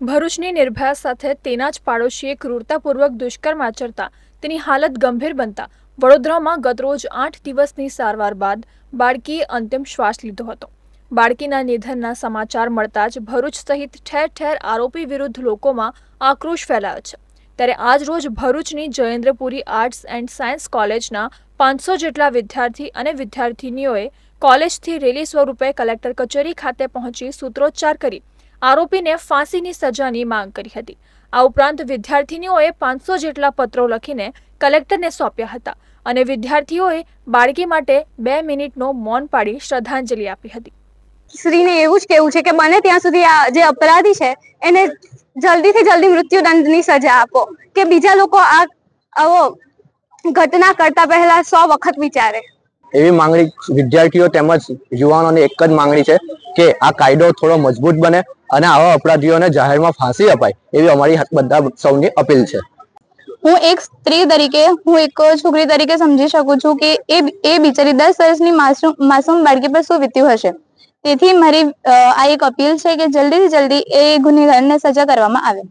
ભરૂચની નિર્ભયા સાથે તેના જ પાડોશીએ ક્રૂરતાપૂર્વક દુષ્કર્મ આચરતા તેની હાલત ગંભીર બનતા વડોદરામાં ગતરોજ આઠ દિવસની સારવાર બાદ બાળકીએ અંતિમ શ્વાસ લીધો હતો. બાળકીના નિધનના સમાચાર મળતા જ ભરૂચ સહિત ઠેર ઠેર આરોપી વિરુદ્ધ લોકોમાં આક્રોશ ફેલાયો છે. ત્યારે આજ રોજ ભરૂચની જયેન્દ્રપુરી આર્ટ્સ એન્ડ સાયન્સ કોલેજના પાંચસો જેટલા વિદ્યાર્થી અને વિદ્યાર્થિનીઓએ કોલેજથી રેલી સ્વરૂપે કલેક્ટર કચેરી ખાતે પહોંચી સૂત્રોચ્ચાર કરી આરોપીને ફાંસીની સજાની માંગ કરી હતી. આ ઉપરાંત વિદ્યાર્થિનીઓએ પાંચસો જેટલા પત્રો લખીને કલેક્ટરને સોંપ્યા હતા અને વિદ્યાર્થીઓએ બાળકી માટે બે મિનિટનો મૌન પાડી શ્રદ્ધાંજલિ આપી હતી. શ્રીને એવું જ કેવું છે કે બને ત્યાં સુધી આ જે અપરાધી છે એને જલ્દીથી જલ્દી મૃત્યુદંડની સજા આપો. કે બીજા લોકો આ આવો ઘટના કરતા પહેલા સો વખત વિચારે. એવી માંગણી વિદ્યાર્થીઓ તેમજ યુવાનોની એક જ માંગણી છે કે આ કાયદો થોડો મજબૂત બને અને આવા અપરાધીઓને જાહેરમાં ફાંસી અપાય, એવી અમારી બધા સૌની અપીલ છે. હું એક સ્ત્રી તરીકે, હું એક છોકરી તરીકે સમજી શકું છું કે એ એ બિચારી દસ વર્ષની માસૂમ માસૂમ બાળકી પર શું વીત્યું હશે? તેથી મારી આ એક અપીલ છે કે જલ્દીથી જલ્દી એ ગુનેગારને સજા કરવામાં આવે.